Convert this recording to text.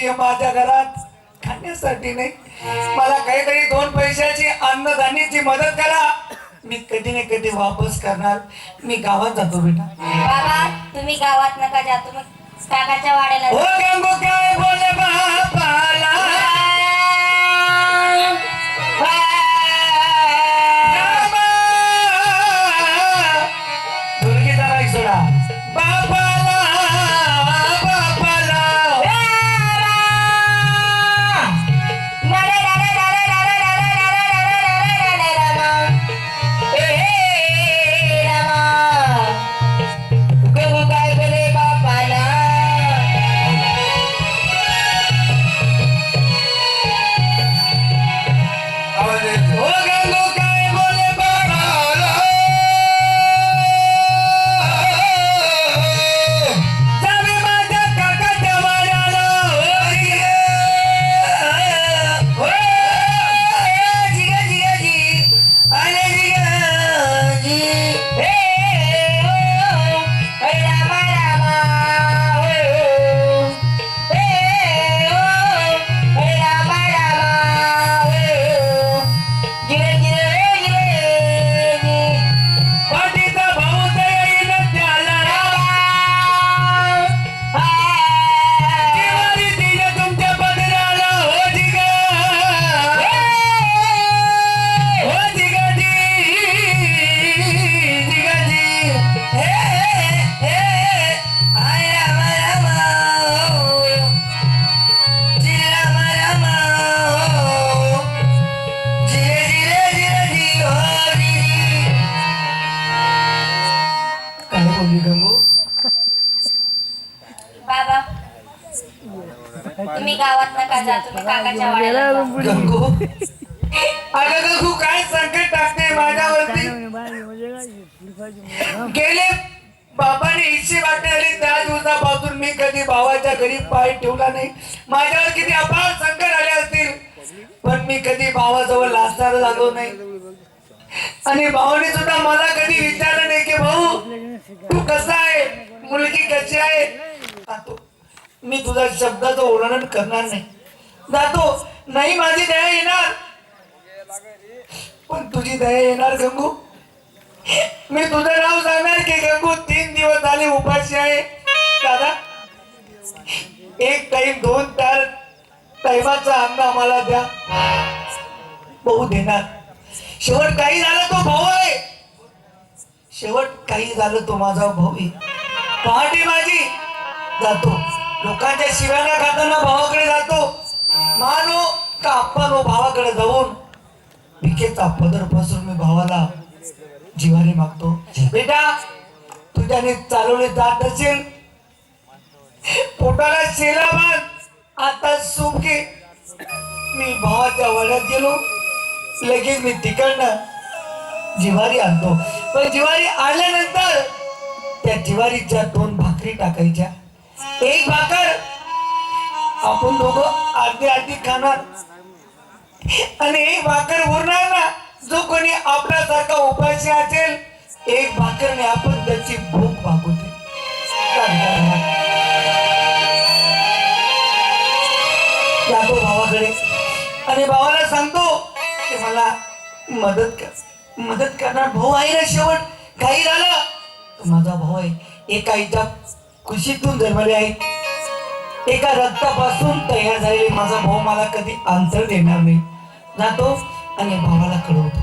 होती माझ्या घरात खाण्यासाठी नाही. मला काहीतरी दोन पैशाची अन्नधान्याची मदत करा. मी कधी ना कधी वापस करणार. मी गावात जातो बेटा. बाबा तुम्ही गावात नका जा तुम्ही काकाच्या वाड्याला हो जा. गंगू काय बोले तुम्ही गावात नका जा तुम्ही काकाच्या वाड्याला जा. गंगू. काय संकट टाकते माझ्यावरती? गेले. बाबाने इच्छे वाटली त्या दिवसापासून मी कधी भावाच्या घरी पाय ठेवला नाही. माझ्यावर किती अपार संकट आले असतील. पण मी कधी भावाजवळ लाजणार झालो नाही. आणि भावाने सुद्धा मला कधी विचारलं नाही की भाऊ तू कसा आहे? मुलगी कशी आहे? मी तुझ्या शब्दाचं वर्णन करणार नाही. जातो नाही माझी दया येणार. पण तुझी दया येणार गंगू. मी तुझं नाव सांगणार की गंगू तीन दिवस झाले उपाशी आहे. दादा एक टाइम दोन तार टाइमाचा अन्न आम्हाला द्या. भाऊ देणार. शेवट काही झालं तो भाऊ आहे. शेवट काही झालं तो माझा भाऊ आहे. पहाटे माझी जातो. लोकांच्या शिव्याला खाताना भावाकडे जातो. मानो का आपण भावाकडे जाऊन भिकेचा पदर पसरून मी भावाला जिवारी मागतो. बेटा तुझ्याने चालवले जात असेल पोटाला शेला बांध. आता सुमके मी भावाच्या वड्यात गेलो. लगेच मी तिकडनं जिवारी आणतो. पण जिवारी आणल्यानंतर त्या जिवारीच्या दोन भाकरी टाकायच्या. एक भाकर. आपण दोघं अर्धी अर्धी खाणार. आणि एक भाकर उरणार ना जो कोणी आपल्यासारखा उपाशी असेल एक भाकरने आपण त्याची भूक भागवते भावाकडे. आणि भावाला सांगतो की मला मदत कर. मदत करणार भाऊ आहे ना शेवट. काही झालं? माझा भाऊ आहे. एका आईच्या खुशीतून जन्मले आहे. एका रक्तापासून तयार झालेले माझा भाऊ मला कधी आन्सर देणार नाही. ना तो आणि भावाला कळवतो.